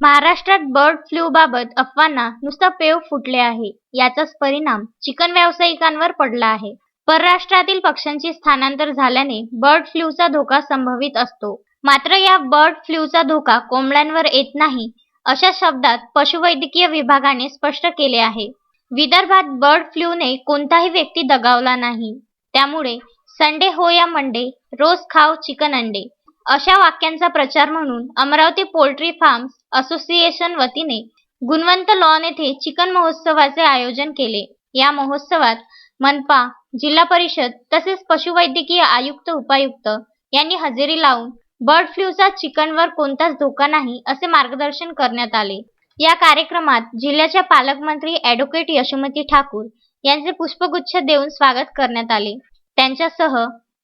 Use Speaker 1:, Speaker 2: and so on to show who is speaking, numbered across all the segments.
Speaker 1: महाराष्ट्रात bird flu बाबत अफवांना नुसतं पेव फुटले आहे. याचाच परिणाम चिकन व्यावसायिकांवर पडला आहे. परराष्ट्रातील पक्ष्यांची स्थानांतर झाल्याने बर्ड फ्लूचा धोका संभवित असतो. मात्र या बर्ड फ्लूचा धोका कोंबड्यांवर येत नाही अशा शब्दात पशुवैद्यकीय विभागाने स्पष्ट केले आहे. विदर्भात बर्ड फ्लूने कोणताही व्यक्ती दगावला नाही. त्यामुळे संडे हो या मंडे रोज खाव चिकन अंडे. अशा वाक्यांचा प्रचार म्हणून अमरावती पोल्ट्री फार्म्स असोसिएशन वतीने गुणवंत लॉन येथे चिकन महोत्सवाचे आयोजन केले. या महोत्सवात मनपा जिल्हा परिषद तसेच पशुवैद्यकीय आयुक्त उपायुक्त यांनी हजेरी लावून बर्ड फ्लूचा चिकनवर कोणताच धोका नाही असे मार्गदर्शन करण्यात आले. या कार्यक्रमात जिल्ह्याच्या पालकमंत्री ॲडव्होकेट यशोमती ठाकूर यांचे पुष्पगुच्छ देऊन स्वागत करण्यात आले. त्यांच्यासह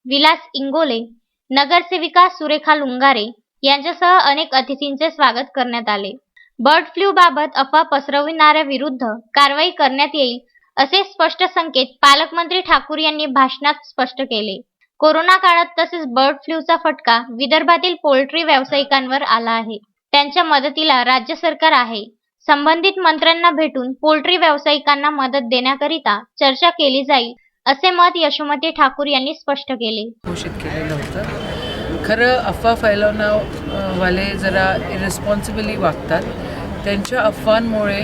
Speaker 1: विलास इंगोले नगरसेविका सुरेखा लुंगारे यांच्यासह अनेक अतिथींचे स्वागत करण्यात आले. बर्ड फ्लूबाबत अफवा पसरविणाऱ्या विरुद्ध कारवाई करण्यात येईल असे स्पष्ट संकेत पालकमंत्री ठाकूर यांनी भाषणात स्पष्ट केले. कोरोना काळात तसेच बर्ड फ्लूचा फटका विदर्भातील पोल्ट्री व्यावसायिकांवर आला आहे. त्यांच्या मदतीला राज्य सरकार आहे. संबंधित मंत्र्यांना भेटून पोल्ट्री व्यावसायिकांना मदत देण्याकरिता चर्चा केली जाईल असे मत यशोमती ठाकूर यांनी स्पष्ट केले.
Speaker 2: घोषित केलेलं होतं. खरं अफवा फैलवणं वाले जरा इरेस्पॉन्सिबली वागतात. त्यांच्या अफवांमुळे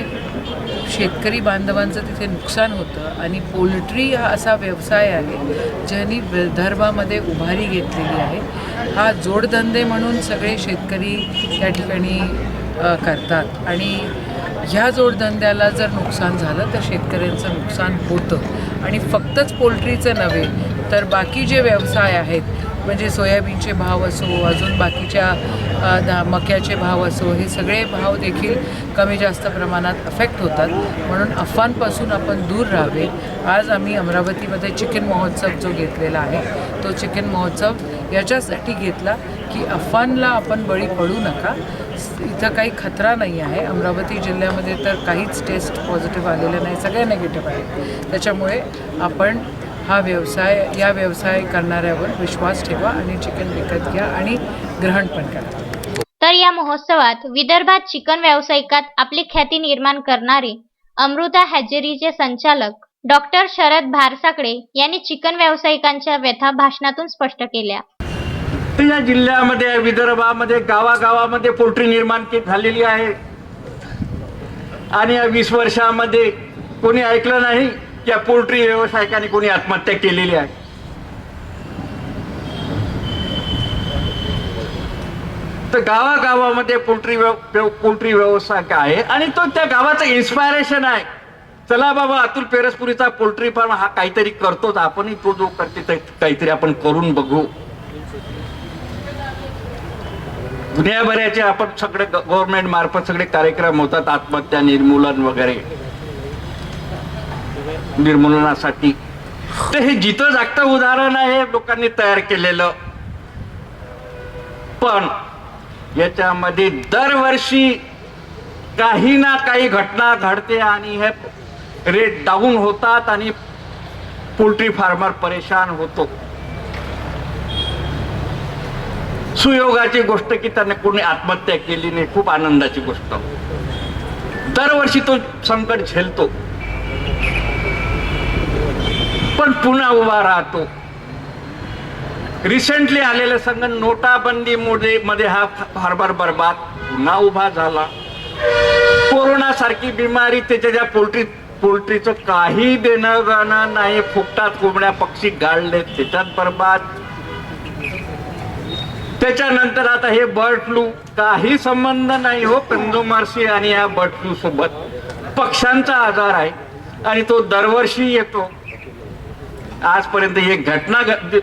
Speaker 2: शेतकरी बांधवांचं तिथे नुकसान होतं आणि पोल्ट्री हा असा व्यवसाय आहे ज्यांनी विदर्भामध्ये उभारी घेतलेली आहे. हा जोडधंदे म्हणून सगळे शेतकरी या ठिकाणी करतात. आणि ह्या जोडधंद्याला जर नुकसान झालं तर शेतकऱ्यांचं नुकसान होतं. आणि फक्तच पोल्ट्रीचं नव्हे तर बाकी जे व्यवसाय आहेत म्हणजे सोयाबीनचे भाव असो अजून बाकीच्या मक्याचे भाव असो हे सगळे भाव देखील कमी जास्त प्रमाणात अफेक्ट होतात. म्हणून अफवांपासून आपण दूर राहावे. आज आम्ही अमरावतीमध्ये चिकन महोत्सव जो घेतलेला आहे तो चिकन महोत्सव याच्यासाठी घेतला की अफवांना आपण बळी पडू नका. इथं काही खतरा नाही आहे. अमरावती जिल्ह्यामध्ये तर काहीच टेस्ट पॉझिटिव्ह आलेलं नाही. सगळे निगेटिव्ह आहे त्याच्यामुळे आपण हा व्यवसाय या व्यवसाय करणाऱ्यावर विश्वास ठेवा आणि चिकन विकत घ्या आणि ग्रहण पण करा.
Speaker 1: तर या महोत्सवात विदर्भात चिकन व्यावसायिकात आपली ख्याती निर्माण करणारे अमृता हॅजेरीचे संचालक डॉक्टर शरद भारसाकडे यांनी चिकन व्यावसायिकांच्या व्यथा भाषणातून स्पष्ट केल्या.
Speaker 3: तर या जिल्ह्यामध्ये विदर्भामध्ये गावागावामध्ये पोल्ट्री निर्माण झालेली आहे. आणि या वीस वर्षामध्ये कोणी ऐकलं नाही की या पोल्ट्री व्यावसायिकांनी कोणी आत्महत्या केलेली आहे? तर गावागावामध्ये पोल्ट्री व्यव व्यव- पोल्ट्री व्यवसाय आहे आणि तो त्या गावाचं इन्स्पायरेशन आहे. चला बाबा अतुल पेरसपुरीचा पोल्ट्री फार्म हा काहीतरी करतोच. आपणही तो जो करते काहीतरी आपण करून बघू. दुनियाभराचे आपण सगळे गव्हर्नमेंट मार्फत सगळे कार्यक्रम होतात आत्महत्या निर्मूलन वगैरे. निर्मूलनासाठी. तर हे जिथं जागतं उदाहरण आहे लोकांनी तयार केलेलं. पण याच्यामध्ये दरवर्षी काही ना काही घटना घडते आणि हे रेट डाऊन होतात आणि पोल्ट्री फार्मर परेशान होतो. सुयोगाची गोष्ट की त्याने कोणी आत्महत्या केली नाही खूप आनंदाची गोष्ट. दरवर्षी तो संकट झेलतो. पण पुन्हा उभा राहतो. रिसेंटली आलेलं संघ नोटाबंदी मध्ये मध्ये हा फारभार बर्बाद पुन्हा उभा झाला. कोरोना सारखी बिमारी त्याच्या ज्या पोल्ट्री पोल्ट्रीचं काही देणं जाणं नाही फुकटात कोंबड्या पक्षी गाळले त्याच्यात बर्बाद. त्याच्यानंतर आता हे बर्ड फ्लू काही संबंध नाही हो कंझुमर्सी आणि या बर्ड फ्लू सोबत. पक्ष्यांचा आजार आहे आणि तो दरवर्षी येतो. आजपर्यंत हे घटना घ-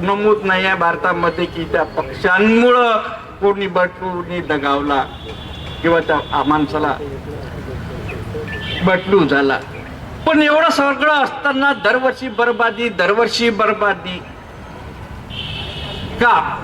Speaker 3: नमूद नाही आहे भारतामध्ये की त्या पक्ष्यांमुळं कोणी बर्ड फ्लूनी दगावला किंवा त्या माणसाला बर्ड फ्लू झाला. पण एवढं सगळं असताना दरवर्षी बर्बादी दरवर्षी बरबादी. का?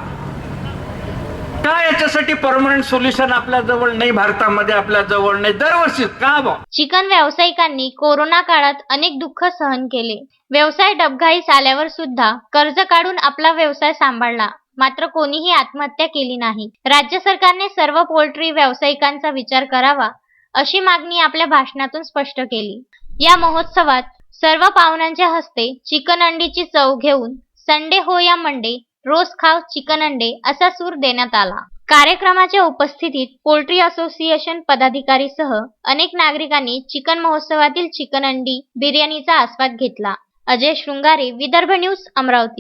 Speaker 3: का याच्यासाठी परमनंट सोल्युशन आपल्या जवळ नाही भारतामध्ये आपल्या जवळ नाही. दरवर्षी का बा?
Speaker 1: चिकन व्यावसायिकांनी कोरोना काळात अनेक दुःख सहन केले. व्यवसाय डबघाईस आल्यावर सुद्धा कर्ज काढून आपला व्यवसाय सांभाळला. मात्र कोणीही आत्महत्या केली नाही. राज्य सरकारने सर्व पोल्ट्री व्यावसायिकांचा विचार करावा अशी मागणी आपल्या भाषणातून स्पष्ट केली. या महोत्सवात सर्व पाहुण्यांच्या हस्ते चिकन अंडीची चव घेऊन संडे हो या मंडे रोज खाव चिकन अंडे असा सूर देण्यात आला. कार्यक्रमाच्या उपस्थितीत पोल्ट्री असोसिएशन पदाधिकारीसह अनेक नागरिकांनी चिकन महोत्सवातील चिकन अंडी बिर्याणीचा आस्वाद घेतला. अजय शृंगारे विदर्भ न्यूज अमरावती.